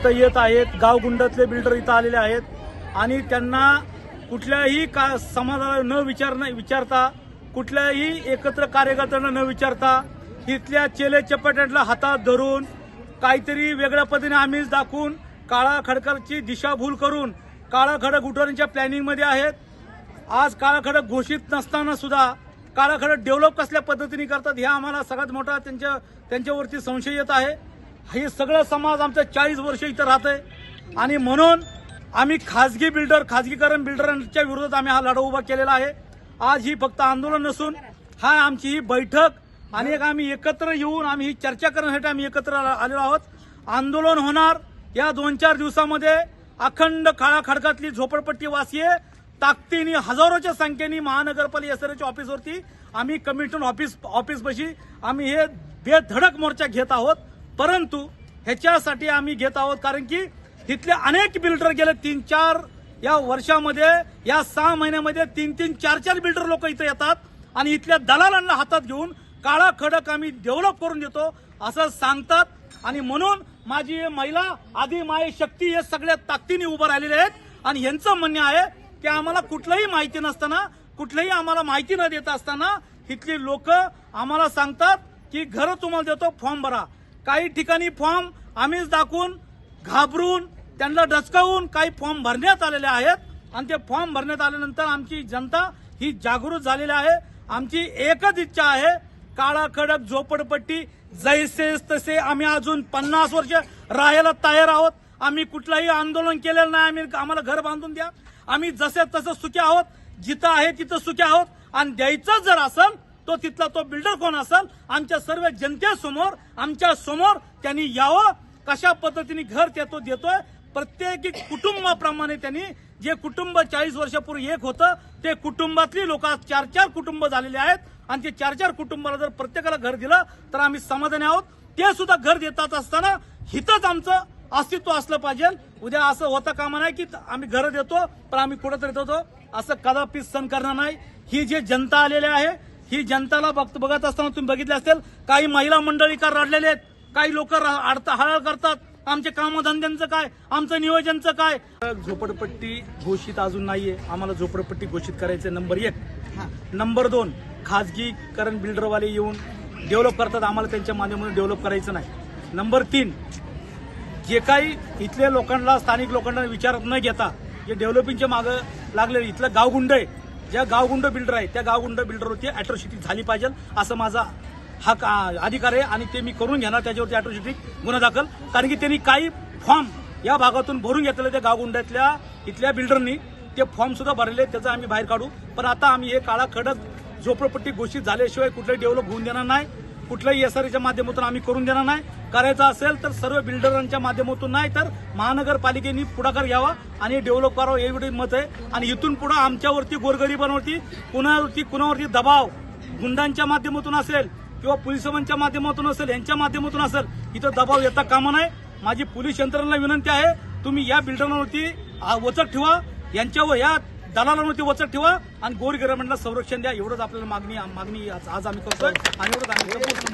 इथं येत आहेत. गावगुंडातले बिल्डर इथं आलेले आहेत. आणि त्यांना कुठल्याही का समाजाला न विचार विचारता कुठल्याही एकत्र कार्यकर्त्यांना न विचारता इथल्या चेले चपाट्यातल्या हातात धरून काहीतरी वेगळ्या पद्धतीने आम्हीच दाखवून काळा खडकरची दिशाभूल करून काळा खडक उठवण्याच्या प्लॅनिंगमध्ये आहेत. आज काळा खडक घोषित नसताना सुद्धा काळा खडक डेव्हलप कसल्या पद्धतीने करतात हे आम्हाला सगळ्यात मोठा त्यांच्या त्यांच्यावरती संशय येत आहे. हे सगळं समाज आमचं चाळीस वर्ष इथं राहत आहे आणि म्हणून आम्ही खाजगी बिल्डर खाजगीकरण बिल्डरांच्या विरोधात आम्ही हा लढा उभा केलेला आहे. आज ही फक्त आंदोलन नसून हा आमची ही बैठक आणि एक आम्ही एकत्र येऊन आम्ही ही चर्चा करण्यासाठी आम्ही एकत्र आलेलो आहोत. आंदोलन होणार या दोन चार दिवसामध्ये. अखंड काळा खडकातली झोपडपट्टी वासीय ताकदीने हजारोच्या संख्येने महानगरपालिका एसआरएच्या ऑफिसवरती आम्ही कमिशन ऑफिस ऑफिसपाशी आम्ही हे बेधडक मोर्चा घेत आहोत. परंतु ह्याच्यासाठी आम्ही घेत आहोत कारण की इथले अनेक बिल्डर गेले तीन चार या वर्षामध्ये या सहा महिन्यामध्ये तीन तीन चार चार बिल्डर लोक इथं येतात आणि इथल्या दलालांना हातात घेऊन काळा खडक आम्ही डेव्हलप करून देतो असं सांगतात. आणि म्हणून माझी महिला आधी माय शक्ती हे सगळ्या ताकदीने उभं राहिलेले आहेत. आणि यांचं म्हणणं आहे की आम्हाला कुठलंही माहिती नसताना कुठलंही आम्हाला माहिती न देत असताना इथली लोक आम्हाला सांगतात की घरं तुम्हाला देतो फॉर्म भरा. काही ठिकाणी फॉर्म आम्हीच दाखवून घाबरून त्यांना डचकावून काही फॉर्म भरण्यात आलेले आहेत. आणि ते फॉर्म भरण्यात आल्यानंतर आमची जनता ही जागृत झालेली आहे. आमची एकच इच्छा आहे काळा खडक झोपडपट्टी जैसे तसे आम्ही अजून पन्नास वर्ष राहायला तयार आहोत. आम्ही कुठलंही आंदोलन केलेलं नाही आम्ही आम्हाला घर बांधून द्या. आम्ही जसे तसं सुखी आहोत जिथं आहे तिथं सुखी आहोत. आणि द्यायचं जर असेल तो तिथला तो बिल्डर कोण असेल आमच्या सर्व जनतेसमोर आमच्यासमोर त्यांनी यावं. कशा पद्धतीने घर देतो देतोय? प्रत्येक कुटुंबाप्रमाणे त्यांनी जे कुटुंब चाळीस वर्षापूर्वी एक होतं ते कुटुंबातली लोक आज चार चार कुटुंब झालेले आहेत. आणि ते चार चार कुटुंबाला जर प्रत्येकाला घर दिलं तर आम्ही समाधानी आहोत. ते सुद्धा घर देतात असताना हितच आमचं अस्तित्व असलं पाहिजे. उद्या असं होता कामा नाही की आम्ही घर देतो पण आम्ही कुठंतरी देतो. असं कदापि सण करणार नाही. ही जी जनता आलेली आहे ही जनताला बघत बघत असताना तुम्ही बघितले असेल काही महिला मंडळी का रडलेले आहेत? काही लोक अडता हळळ करतात. आमचे कामधंद्यांचं काय? आमचं नियोजनचं काय? झोपडपट्टी घोषित अजून नाहीये. आम्हाला झोपडपट्टी घोषित करायचे नंबर एक. नंबर दोन खाजगीकरण बिल्डरवाले येऊन डेव्हलप करतात. आम्हाला त्यांच्या माध्यमातून डेव्हलप करायचं नाही. नंबर तीन जे काही इथल्या लोकांना स्थानिक लोकांना विचारात न घेता जे डेव्हलपिंगच्या मागं लागले इथलं गावगुंड आहे ज्या गावगुंड बिल्डर आहे त्या गावगुंड बिल्डरवरती अॅट्रॉसिटी झाली पाहिजे असं माझा हा का- अधिकार आहे आणि ते मी करून घेणार त्याच्यावरती अॅट्रॉसिटी गुन्हा दाखल. कारण की त्यांनी काही फॉर्म या भागातून भरून घेतलेले त्या गावगुंड्यातल्या इथल्या बिल्डरनी ते फॉर्म सुद्धा भरले त्याचं आम्ही बाहेर काढू. पण आता आम्ही हे काळा खडक झोपडपट्टी घोषित झाल्याशिवाय कुठलंही डेव्हलप होऊन देणार नाही. कुठल्याही एसआरच्या माध्यमातून आम्ही करून देणार नाही. करायचं असेल तर सर्व बिल्डरांच्या माध्यमातून नाही तर महानगरपालिकेने पुढाकार घ्यावा आणि डेव्हलप करावं एवढे मत आहे. आणि इथून पुढे आमच्यावरती गोरगरिबांवरती कुणावरती कुणावरती दबाव गुंडांच्या माध्यमातून असेल किंवा पोलिसांच्या माध्यमातून असेल यांच्या माध्यमातून असेल इथं दबाव येता कामा नये. माझी पोलीस यंत्रणेला विनंती आहे तुम्ही या बिल्डरांवरती वचक ठेवा. यांच्यावर या दलालांवरती वचक ठेवा आणि गोरगरिबांना संरक्षण द्या. एवढंच आपल्याला मागणी मागणी आज आम्ही करतोय. आणि एवढंच आम्ही